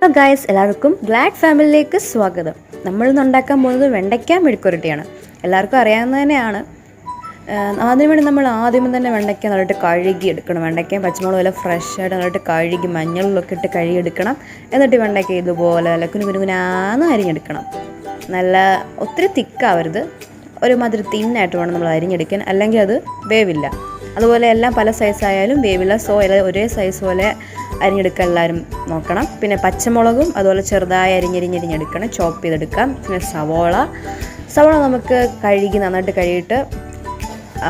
Hello guys എല്ലാവർക്കും GLAAD ഫാമിലിയിലേക്ക് സ്വാഗതം. നമ്മൾ ഇന്ന് ഉണ്ടാക്കാൻ പോകുന്നത് വെണ്ടയ്ക്ക മെഴുക്കുരട്ടിയാണ്. എല്ലാവർക്കും അറിയാവുന്ന തന്നെയാണ്. ആദ്യം വേണ്ടി നമ്മൾ ആദ്യം തന്നെ വെണ്ടയ്ക്ക നന്നായിട്ട് കഴുകി എടുക്കണം വെണ്ടയ്ക്കയും പച്ചമുളകും എല്ലാം ഫ്രഷ് ആയിട്ട് നന്നായിട്ട് കഴുകി മഞ്ഞളിലൊക്കെ ഇട്ട് കഴുകിയെടുക്കണം. എന്നിട്ട് വെണ്ടയ്ക്ക ഇതുപോലെ നല്ല കുനുകുനുകുനാന്ന് അരിഞ്ഞെടുക്കണം. നല്ല ഒത്തിരി തിക്കാവരുത് ഒരു മാതിരി തിന്നായിട്ട് വേണം നമ്മൾ അരിഞ്ഞെടുക്കാൻ. അല്ലെങ്കിൽ അത് വേവില്ല. അതുപോലെ എല്ലാം പല സൈസായാലും വേവില്ല. സോ ഒരേ സൈസ് പോലെ അരിഞ്ഞെടുക്കാൻ എല്ലാവരും നോക്കണം. പിന്നെ പച്ചമുളകും അതുപോലെ ചെറുതായി അരിഞ്ഞരിഞ്ഞരിഞ്ഞെടുക്കണം. ചോപ്പ് ചെയ്തെടുക്കാം. പിന്നെ സവോള. സവോള നമുക്ക് കഴുകി നന്നായിട്ട് കഴുകിയിട്ട്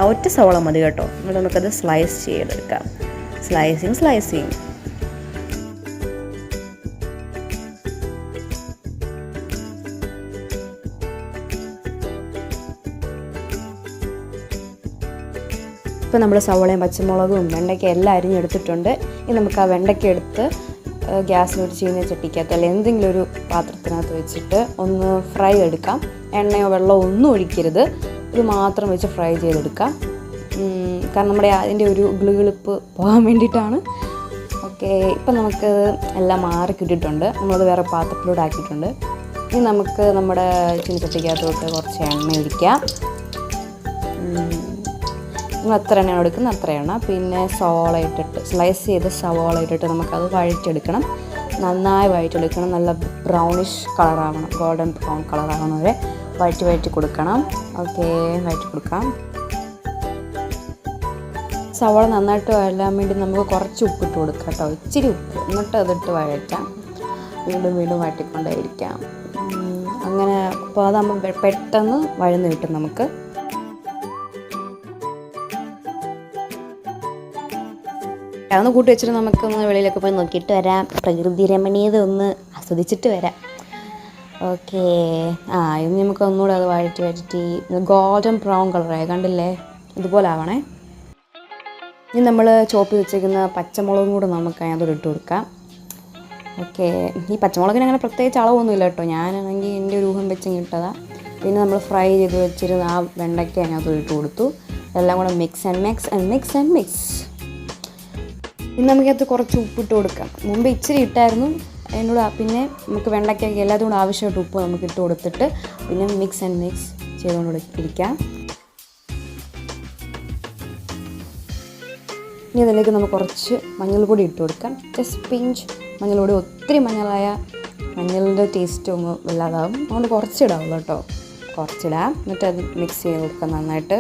ഒറ്റ സവോള മതി കേട്ടോ. എന്നിട്ട് നമുക്കത് സ്ലൈസ് ചെയ്തെടുക്കാം. സ്ലൈസിങ് സ്ലൈസിങ് ഇപ്പോൾ നമ്മൾ സവോളയും പച്ചമുളകും വെണ്ടയ്ക്ക എല്ലാം അരിഞ്ഞെടുത്തിട്ടുണ്ട്. ഇനി നമുക്ക് ആ വെണ്ടയ്ക്ക എടുത്ത് ഗ്യാസിൽ ഒരു ചട്ടിക്കകത്ത് അല്ലെങ്കിൽ എന്തെങ്കിലും ഒരു പാത്രത്തിനകത്ത് വെച്ചിട്ട് ഒന്ന് ഫ്രൈ എടുക്കാം. എണ്ണയോ വെള്ളമോ ഒന്നും ഒഴിക്കരുത്. ഇത് മാത്രം വെച്ച് ഫ്രൈ ചെയ്തെടുക്കാം. കാരണം നമ്മുടെ അതിന്റെ ഒരു ഗിളുകിളിപ്പ് പോകാൻ വേണ്ടിയിട്ടാണ്. ഓക്കെ ഇപ്പം നമുക്ക് എല്ലാം മാറി കിട്ടിയിട്ടുണ്ട്. നമ്മളത് വേറെ പാത്രത്തിലൂടെ ആക്കിയിട്ടുണ്ട്. ഇനി നമുക്ക് നമ്മുടെ ചീനച്ചട്ടിക്കകത്തോട്ട് കുറച്ച് എണ്ണ ഒഴിക്കാം. നിങ്ങൾ എത്ര എണ്ണയാണ് എടുക്കുന്നത്? അത്ര എണ്ണ. പിന്നെ സവോള ഇട്ടിട്ട് സ്ലൈസ് ചെയ്ത് സവോള ഇട്ടിട്ട് നമുക്കത് വഴറ്റിയെടുക്കണം. നന്നായി വഴറ്റിയെടുക്കണം. നല്ല ബ്രൗണിഷ് കളറാവണം ഗോൾഡൻ ബ്രൗൺ കളറാവണം വരെ. വഴറ്റി വഴറ്റി കൊടുക്കണം. ഓക്കെ വഴറ്റി കൊടുക്കാം. സവോള നന്നായിട്ട് വഴലാൻ വേണ്ടി നമുക്ക് കുറച്ച് ഉപ്പിട്ട് കൊടുക്കാം കേട്ടോ. ഇച്ചിരി ഉപ്പ്. എന്നിട്ട് അതിട്ട് വഴറ്റാം. വീണ്ടും വീണ്ടും വഴറ്റിക്കൊണ്ടേയിരിക്കാം. അങ്ങനെ അപ്പോൾ അതാകുമ്പോൾ പെട്ടെന്ന് വഴന്ന് കിട്ടും നമുക്ക്. അതൊന്ന് കൂട്ടി വെച്ചിട്ട് നമുക്കൊന്ന് വെളിയിലൊക്കെ പോയി നോക്കിയിട്ട് വരാം. പ്രകൃതി രമണീയത ഒന്ന് ആസ്വദിച്ചിട്ട് വരാം. ഓക്കെ. ആ ഇനി നമുക്ക് ഒന്നുകൂടെ അത് വഴറ്റി വഴറ്റി ഗോൾഡൻ ബ്രൗൺ കളറായി. കണ്ടില്ലേ? ഇതുപോലെ ആവണേ. ഇനി നമ്മൾ ചോപ്പ് വെച്ചേക്കുന്ന പച്ചമുളകും കൂടെ നമുക്ക് അതിനകത്ത് ഇട്ട് കൊടുക്കാം. ഓക്കെ. ഈ പച്ചമുളകിന് അങ്ങനെ പ്രത്യേകിച്ച് അളവൊന്നുമില്ല കേട്ടോ. ഞാനാണെങ്കിൽ എന്റെ ഒരു ഊഹം വെച്ച് ഇട്ടതാ. പിന്നെ നമ്മൾ ഫ്രൈ ചെയ്ത് വെച്ചിരുന്ന ആ വെണ്ടയ്ക്ക അതിനകത്ത് ഇട്ട് കൊടുത്തു. എല്ലാം കൂടെ mix and mix and mix and mix ഇനി നമുക്കകത്ത് കുറച്ച് ഉപ്പിട്ട് കൊടുക്കാം. മുമ്പ് ഇച്ചിരി ഇട്ടായിരുന്നു. അതിനോട് പിന്നെ നമുക്ക് വെണ്ടയ്ക്കൊക്കെ എല്ലാതും കൂടെ ആവശ്യമായിട്ട് ഉപ്പ് നമുക്ക് ഇട്ട് കൊടുത്തിട്ട് പിന്നെ മിക്സ് ആൻഡ് മിക്സ് ചെയ്തുകൊണ്ട് ഇരിക്കാം. ഇനി അതിലേക്ക് നമുക്ക് കുറച്ച് മഞ്ഞൾപ്പൊടി ഇട്ട് കൊടുക്കാം. ജസ്റ്റ് പിഞ്ച് മഞ്ഞൾപ്പൊടി. ഒത്തിരി മഞ്ഞളായ മഞ്ഞളിന്റെ ടേസ്റ്റ് ഒന്ന് ഇല്ലാതാവും അതുകൊണ്ട് കുറച്ചിടാവുള്ളൂ കേട്ടോ. കുറച്ചിടാം. എന്നിട്ട് അത് മിക്സ് ചെയ്ത് കൊടുക്കാം നന്നായിട്ട്.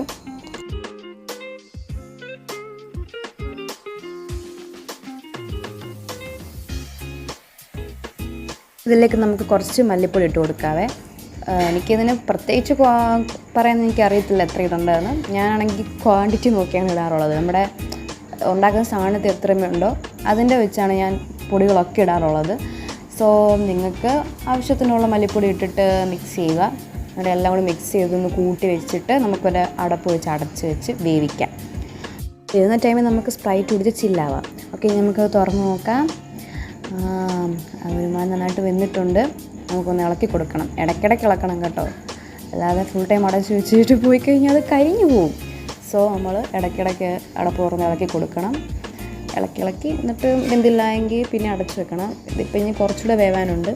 ഇതിലേക്ക് നമുക്ക് കുറച്ച് മല്ലിപ്പൊടി ഇട്ട് കൊടുക്കാവേ. എനിക്കിതിന് പ്രത്യേകിച്ച് പറയുന്നത് എനിക്ക് അറിയത്തില്ല എത്ര ഇതുണ്ടെന്ന് ഞാനാണെങ്കിൽ ക്വാണ്ടിറ്റി നോക്കിയാണ് ഇടാറുള്ളത്. നമ്മുടെ ഉണ്ടാക്കുന്ന സാധനത്തിൽ എത്രയുണ്ടോ അതിന്റെ വെച്ചാണ് ഞാൻ പൊടികളൊക്കെ ഇടാറുള്ളത്. സോ നിങ്ങൾക്ക് ആവശ്യത്തിനുള്ള മല്ലിപ്പൊടി ഇട്ടിട്ട് മിക്സ് ചെയ്യുക. എന്നിട്ട് എല്ലാം കൂടി മിക്സ് ചെയ്തൊന്ന് കൂട്ടി വെച്ചിട്ട് നമുക്കൊരു അടപ്പ് വെച്ച് അടച്ച് വെച്ച് വേവിക്കാം. വരുന്ന ടൈമിൽ നമുക്ക് സ്പ്രൈറ്റ് കുടിച്ച് ചില്ലാവാം ഓക്കെ നമുക്ക് തുറന്ന് നോക്കാം. ഒരുമാതിരി നന്നായിട്ട് വെന്നിട്ടുണ്ട്. നമുക്കൊന്ന് ഇളക്കി കൊടുക്കണം. ഇടയ്ക്കിടയ്ക്ക് ഇളക്കണം കേട്ടോ. അല്ലാതെ ഫുൾ ടൈം അടച്ച് വെച്ചിട്ട് പോയി കഴിഞ്ഞാൽ അത് കരിഞ്ഞു പോവും. സോ നമ്മൾ ഇടയ്ക്കിടയ്ക്ക് അടപ്പ് തുറന്ന് ഇളക്കി കൊടുക്കണം. ഇളക്കി ഇളക്കി എന്നിട്ട് എന്തില്ലായെങ്കിൽ പിന്നെ അടച്ച് വെക്കണം. ഇതിപ്പോൾ ഇനി കുറച്ചുകൂടെ വേവാനുണ്ട്.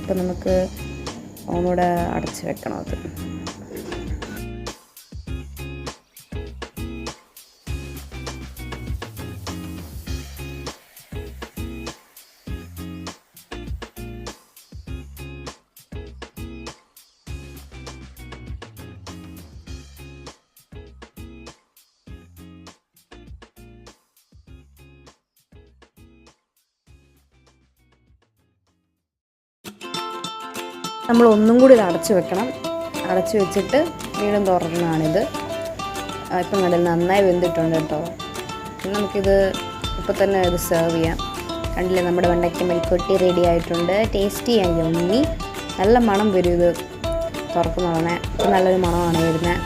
അപ്പോൾ നമുക്ക് ഒന്നുകൂടെ അടച്ച് വെക്കണം അത്. നമ്മൾ ഒന്നും കൂടി അടച്ചു വെക്കണം. അടച്ചു വെച്ചിട്ട് വീണ്ടും തുറന്നാണിത്. ഇപ്പം കണ്ടിൽ നന്നായി വെന്തിട്ടുണ്ട് കേട്ടോ. നമുക്കിത് ഇപ്പോൾ തന്നെ ഇത് സെർവ് ചെയ്യാം. കണ്ടില്ലേ നമ്മുടെ വെണ്ടയ്ക്ക മെൽക്കൊട്ടി റെഡി ആയിട്ടുണ്ട്. ടേസ്റ്റി ആയി ഉണ്ണി നല്ല മണം വരും ഇത് തുറക്കുന്ന ഉടനെ. നല്ലൊരു മണമാണ് വരുന്നത്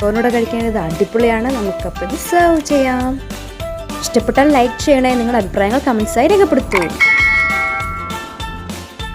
ചോറിനോടെ കഴിക്കാൻ ഇത് അടിപൊളിയാണ്. നമുക്കപ്പോൾ ഇത് സെർവ് ചെയ്യാം. ഇഷ്ടപ്പെട്ടാൽ ലൈക്ക് ചെയ്യണേ. നിങ്ങളുടെ അഭിപ്രായങ്ങൾ കമൻസായി രേഖപ്പെടുത്തൂ.